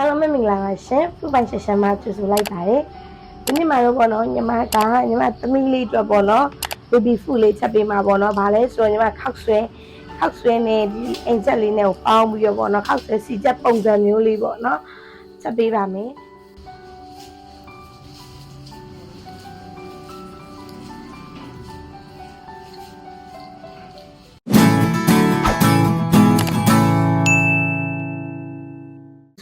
အားလုံးပဲမင်္ဂလာပါရှင်ဖူပိုင်ရှရှမ်းမကြိုဆိုလိုက်ပါတယ်ဒီနေ့မှာတော့ပေါ့နော်ညီမကညီမသမီးလေးအတွက်ပေါ့နော် baby food လေးချက်ပေးမှာပေါ့နော်ဗာလဲဆိုတော့ညီမခောက်ဆွဲခောက်ဆွဲနဲ့ဒီအိမ်ချက်လေးနဲ့ကိုပေါင်းပြီးတော့ပေါ့နော်ခောက်ဆွဲစီချက်ပုံစံမျိုးလေးပေါ့နော်ချက်ပေးပါမယ်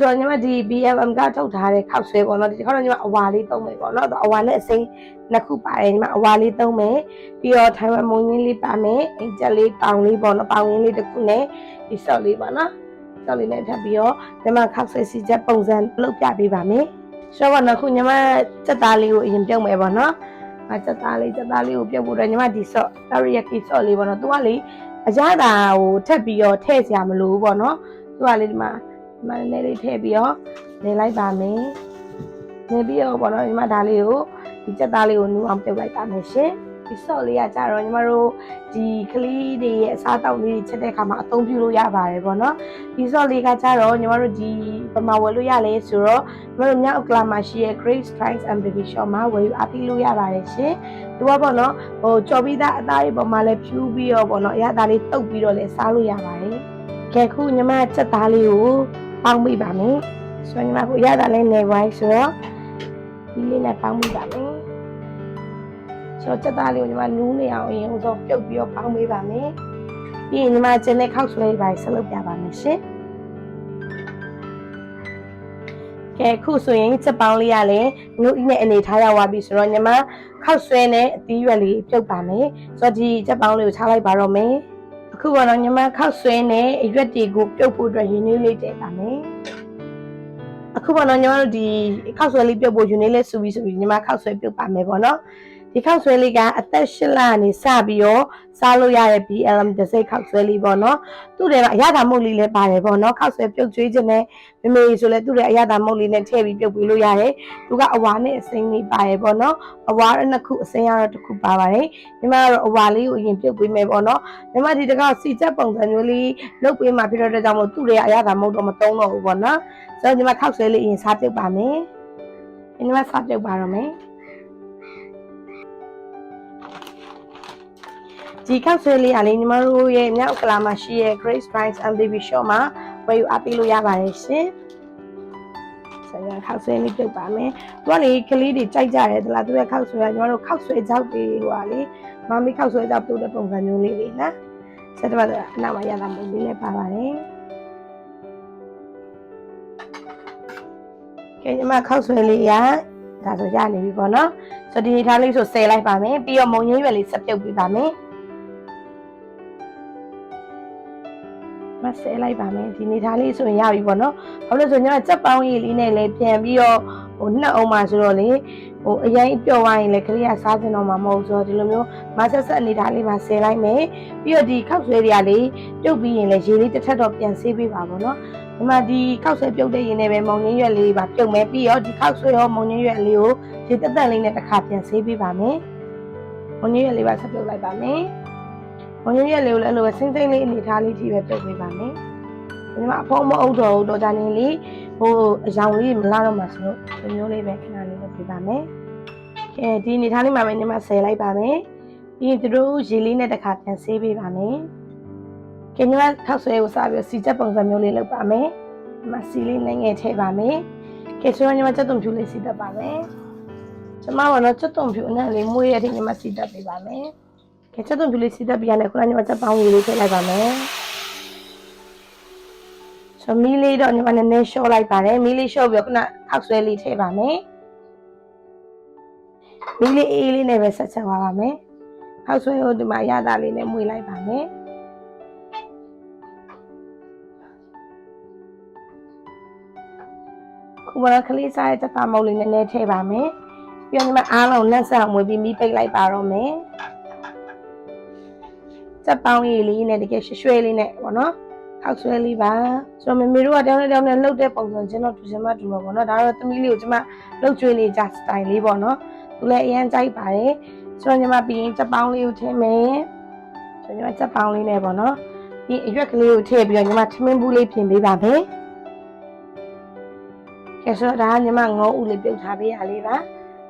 တော့ညီမဒီ BMM ကထုတ်ထားတဲ့ခောက်ဆွဲပေါ့နော်ဒီတစ်ခါတော့ညီမအဝါလေးသုံးမယ်ပေါ့နော်အဝါနဲ့အစိမ်းနှစ်ခုပါတယ်ညီမအဝါလေးသုံးမယ်ပြီးတော့ထိုင်ဝမ်မုံရင်းလေးပါမယ်အင်ချက်လေးပေါင်လေးပေါ့နော်ပေါင်ရင်းလေးတစ်ခုနဲ့ဒီဆော့လေးပေါ့နော်ဆော့လေးနဲ့ထပ်ပြီးတော့ညီမခောက်ဆွဲစီချက်ပုံစံလုပ်ပြပေးပါမယ်ဆိုတော့နော်ခုညီမစက်သားလေးကိုအရင်ပြုတ်မယ်ပေါ့နော်အစက်သားလေးစက်သားလေးကိုပြုတ်ဖို့တော့ညီမဒီဆော့ teriyaki ဆော့လေးပေါ့နော်သူကလေအရသာဟိုထက်ပြီးတော့ထည့်စရာမလိုဘူးပေါ့နော်သူကလေဒီမှာဒီ မှာနည်းနည်းလေးထည့်ပြီးတော့နေလိုက်ပါမယ်။နေပြီးတော့ပေါ့နော်ညီမဒါလေးကိုဒီချက်သားလေးကိုနူအောင်ပြုတ်လိုက်ပါမယ်ရှင်။ဒီဆော့လေးကကြတော့ညီမတို့ဒီကလေးတွေရဲ့အစားအသောက်လေးတွေချက်တဲ့အခါမှာအသုံးပြုလို့ရပါတယ်ပေါ့နော်။ဒီဆော့လေးကကြတော့ညီမတို့ဒီပမာဝယ်လို့ရလဲဆိုတော့ညီမတို့မြောက်အကလာမှာရှိရဲ့ Grace Price and Baby Shop မှာဝယ်ယူအားပေးလို့ရပါတယ်ရှင်။သူကပေါ့နော်ဟိုကြော်ပြီးသားအသားတွေပေါ်မှာလည်းဖြူးပြီးတော့ပေါ့နော်အရသာလေးတုပ်ပြီးတော့လည်းစားလို့ရပါတယ်။ကဲခုညီမချက်သားလေးကို ပေါင်းမိပါမယ်ဆိုရင်ညီမကိုရတာလဲနေဝိုင်းဆိုတော့ဒီလေးနဲ့ပေါင်းမိပါမယ်ဆိုတော့စက်သားလေးကိုညီမနူးနေအောင်အရင်ဆုံးပြုတ်ပြီးတော့ပေါင်းမိပါမယ်ပြီးရင်ညီမကျင်းတဲ့ခောက်ဆွဲလေးပါဆက်လုပ်ပြပါမယ်ရှင်ကဲခုဆိုရင်စက်ပေါင်းလေးရလဲနူးဤနဲ့အနေထားရောက်သွားပြီဆိုတော့ညီမခောက်ဆွဲနဲ့အသီးရွက်လေးပြုတ်ပါမယ်ဆိုတော့ဒီစက်ပေါင်းလေးကိုချလိုက်ပါတော့မယ် အခုကတော့ညီမခောက်ဆွဲနဲ့အရွက်တွေကိုပြုတ်ဖို့အတွက်ရင်းနှီးလေးတည်ပါမယ်အခုကတော့ညီမတို့ဒီခောက်ဆွဲလေးပြုတ်ဖို့ရင်းနှီးလေးစူပြီးဆိုပြီးညီမခောက်ဆွဲပြုတ်ပါမယ်ပေါ့နော် ဒီခောက်ဆွဲလေးကအသက်၈လကနေစပြီးတော့စားလို့ရတဲ့ BLM တစ်စိတ်ခောက်ဆွဲလေးပေါ့နော်သူ့ထဲမှာအရသာမုတ်လေးလည်းပါတယ်ပေါ့နော်ခောက်ဆွဲပြုတ်ကျွေးခြင်းနဲ့မမေဆိုလဲသူ့ထဲအရသာမုတ်လေးနဲ့ထည့်ပြီးပြုတ်ပြီးလို့ရတယ်သူကအဝါနဲ့အစိမ်းလေးပါတယ်ပေါ့နော်အဝါရနှစ်ခုအစိမ်းရတော့တစ်ခုပါပါတယ်ညီမကတော့အဝါလေးကိုအရင်ပြုတ်ပေးမယ်ပေါ့နော်ညီမဒီတကောက်စီချက်ပုံစံမျိုးလေးလုပ်ပေးမှဖြစ်တော့တဲ့ကြောင့်မို့သူ့ရဲ့အရသာမဟုတ်တော့မသုံးတော့ဘူးပေါ့နော်ဆိုတော့ညီမခောက်ဆွဲလေးအရင်စားပြုတ်ပါမယ်ညီမစားပြုတ်ပါတော့မယ် ဒီခောက်ဆွဲလေးကလေညီမတို့ရဲ့မြောက်ကလာမှာရှိရဲ့ Grace Price and Baby Shop မှာဝယ်ယူအားပေးလို့ရပါတယ်ရှင်ဆိုရင်ခောက်ဆွဲလေးပြုတ်ပါမယ်။သူကလေကလေးတွေကြိုက်ကြတယ်တလားသူရဲ့ခောက်ဆွဲကညီမတို့ခောက်ဆွဲကြောက်တွေဟိုကလေမမီခောက်ဆွဲကြောက်ပြုတ်တဲ့ပုံစံမျိုးလေးလေးနော်။ဆက်တော့အနောက်မှာရတာမဟုတ်လေးလည်းပါပါတယ်။ကဲညီမခောက်ဆွဲလေးရဒါဆိုရနေပြီပေါ့နော်။ဆိုဒီနေထားလေးဆိုဆယ်လိုက်ပါမယ်။ပြီးတော့မုံရင်းရွက်လေးဆက်ပြုတ်ပေးပါမယ်။ မဆဲလိုက်ပါမယ်ဒီနေသားလေးဆိုရင်ရပြီပေါ့နော်ဘာလို့လဲဆိုရင်ညီမစက်ပေါင်းရည်လေးနဲ့လည်းပြန်ပြီးတော့ဟိုနှက်အောင်ပါဆိုတော့လေဟိုအရင်ပျော်သွားရင်လည်းကလေးကစားကျင်တော့မှာမဟုတ်ဆိုတော့ဒီလိုမျိုးမဆက်ဆက်အနေသားလေးမှာဆဲလိုက်မယ်ပြီးတော့ဒီခောက်ဆွဲတွေကလေပြုတ်ပြီးရင်လည်းရေလေးတစ်ထက်တော့ပြန်ဆေးပေးပါပေါ့နော်ဒီမှာဒီခောက်ဆွဲပြုတ်တဲ့ရင်နဲ့ပဲမုံငင်းရွက်လေးပါပြုတ်မယ်ပြီးတော့ဒီခောက်ဆွဲရောမုံငင်းရွက်လေးကိုရေတက်တက်လေးနဲ့တစ်ခါပြန်ဆေးပေးပါမယ်မုံငင်းရွက်လေးပါဆက်ပြုတ်လိုက်ပါမယ်။ ဝင်ရရက်လေးကိုလည်းအဲ့လိုပဲစိမ့်စိမ့်လေးအနေထားလေးကြီးပဲပြုတ်ပေးပါမယ်။ဒီမှာအဖုံးမအုပ်တော်ဘူးတော့ကြနေလေးဟိုအယောင်လေးမလာတော့မှဆိုတော့ဒီမျိုးလေးပဲခဏလေးလုပ်ပေးပါမယ်။ကဲဒီအနေထားလေးမှာပဲညီမဆယ်လိုက်ပါမယ်။ပြီးရင်သူတို့ရေလေးနဲ့တစ်ခါပြန်ဆေးပေးပါမယ်။ကဲညီမခောက်ဆွဲကိုစပြီးစီချက်ပုံစံမျိုးလေးလုပ်ပါမယ်။ဒီမှာစီလေးနဲ့ငယ်ထည့်ပါမယ်။ကဲဆိုတော့ညီမချက်သွန်ဖြူလေးစီတတ်ပါမယ်။ကျမကတော့ချက်သွန်ဖြူအနဲ့လေးမွေးရတဲ့ညီမစီတတ်ပေးပါမယ်။ ကဲချက်သွန်ဖြူလေးစီးတက်ပြရတယ်ခုနကညီမချက်ပေါင်းကြီးလေးထည့်လိုက်ပါမယ်ဆိုမီးလေးတော့ညီမနည်းနည်းရှော့လိုက်ပါတယ်မီးလေးရှော့ပြီးတော့ခုနခောက်ဆွဲလေးထည့်ပါမယ်မီးလေးအေးလေးနဲ့ပဲဆက်ချက်သွားပါမယ်ခောက်ဆွဲကိုဒီမှာရတာလေးနဲ့မှုေးလိုက်ပါမယ်ခုမကလေးစားရဲ့တက်တာမုတ်လေးနည်းနည်းထည့်ပါမယ်ပြီးတော့ညီမအားလုံးလက်ဆက်အောင်မွေးပြီးမီးပိတ်လိုက်ပါတော့မယ် စက်ပေါင်းရည်လေးနဲ့တကယ်ရွှဲရွှဲလေးနဲ့ပေါ့နော်ခောက်ဆွဲလေးပါဆိုတော့မမေတို့ကတောင်းနဲ့တောင်းနဲ့လှုပ်တဲ့ပုံစံကျွန်တော်တူချင်မှတူမှာပေါ့နော်ဒါတော့သမီးလေးကိုကျွန်မလှုပ်ကျွေးနေကြစတိုင်လေးပေါ့နော်သူလည်းအရင်ကြိုက်ပါတယ်ဆိုတော့ညီမပြီးရင်စက်ပေါင်းလေးကိုထည့်မယ်ဆိုတော့ညီမစက်ပေါင်းလေးနဲ့ပေါ့နော်ပြီးအရွက်ကလေးကိုထည့်ပြီးတော့ညီမထမင်းဘူးလေးပြင်ပေးပါမယ်ကဲဆိုတော့ဒါကညီမငေါဥလေးပြုတ်ထားပေးရလေးပါ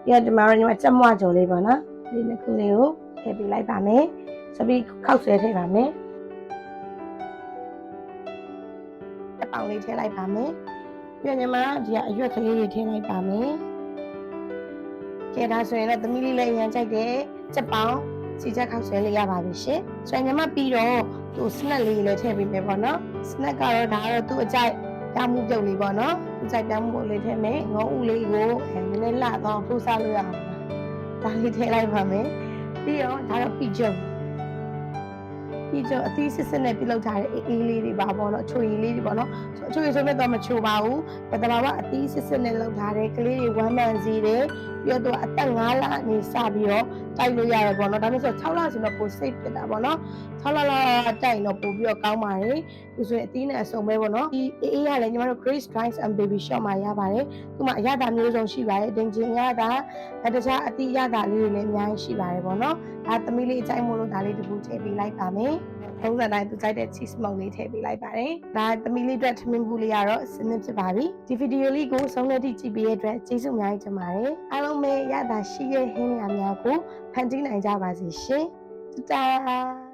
ပြီးတော့ဒီမှာတော့ညီမကြက်မွကြုံလေးပေါ့နော်ဒီနှစ်ခုလေးကိုထည့်ပေးလိုက်ပါမယ် ဆိုပြီးခောက်ဆွဲထည့်ပါမယ်အပေါင်လေးထည့်လိုက်ပါမယ်ပြီးတော့ညီမဒီကအရွက်ကလေးတွေထည့်လိုက်ပါမယ်ကဲဒါဆိုရင်တော့သမီးလေးလည်းအရင်ကြိုက်တယ်ကြက်ပေါင်စီချက်ခောက်ဆွဲလေးရပါပြီရှင်ဆိုရင်ညီမပြီးတော့သူစနက်လေးလည်းထည့်ပေးမယ်ပေါ့နော်စနက်ကတော့ဒါကတော့သူ့အကြိုက်ပြောင်းမှုပြုတ်လေးပေါ့နော်သူစိုက်ပြောင်းမှုလေးထည့်မယ်ငုံဥလေးကိုအဲနည်းနည်းလှတော့ထိုးစားလို့ရအောင်ဒါလေးထည့်လိုက်ပါမယ်ပြီးတော့ဒါတော့ပြီးကျုံ ပြီးကျုံအသီးစစ်စစ်နဲ့ပြုတ်လောက်ထားတဲ့အေးအေးလေးတွေပါပေါ့နော်အချိုရည်လေးတွေပေါ့နော်အချိုရည်ဆိုမဲ့တော့မချိုပါဘူးဘယ်တဘာကအသီးစစ်စစ်နဲ့လောက်ထားတဲ့ကလေးတွေဝမ်းမှန်စီတယ် ပြီးတော့သူကအသက်9လအနေစပြီးတော့တိုက်လို့ရတယ်ပေါ့နော်ဒါမျိုးဆို6လဆိုတော့ပို safe ဖြစ်တာပေါ့နော်6လလောက်တိုက်တော့ပို့ပြီးတော့ကောင်းပါတယ်ဒီဆိုရင်အသီးနဲ့အစုံပဲပေါ့နော်ဒီအေးအေးကလည်းညီမတို့ Grace Dries and Baby Shop မှာရပါတယ်သူမှအရသာမျိုးစုံရှိပါတယ်ဒင်ဂျင်ရတာအဲတခြားအသီးရတာလေးတွေလည်းအများကြီးရှိပါတယ်ပေါ့နော်ဒါသမီးလေးအကြိုက်မို့လို့ဒါလေးတစ်ခုထည့်ပေးလိုက်ပါမယ်သုံးစံတိုင်းသူကြိုက်တဲ့ cheese smoke လေးထည့်ပေးလိုက်ပါတယ်ဒါသမီးလေးအတွက်ထမင်းဘူးလေးကတော့စနစ်ဖြစ်ပါပြီဒီဗီဒီယိုလေးကိုဆုံးတဲ့ထိကြည့်ပေးရတဲ့အတွက်ကျေးဇူးအများကြီးတင်ပါတယ်အားလုံးပဲရတာရှိရဲ့ဟင်းရများကိုဖန်တီးနိုင်ကြပါစေရှင်တတား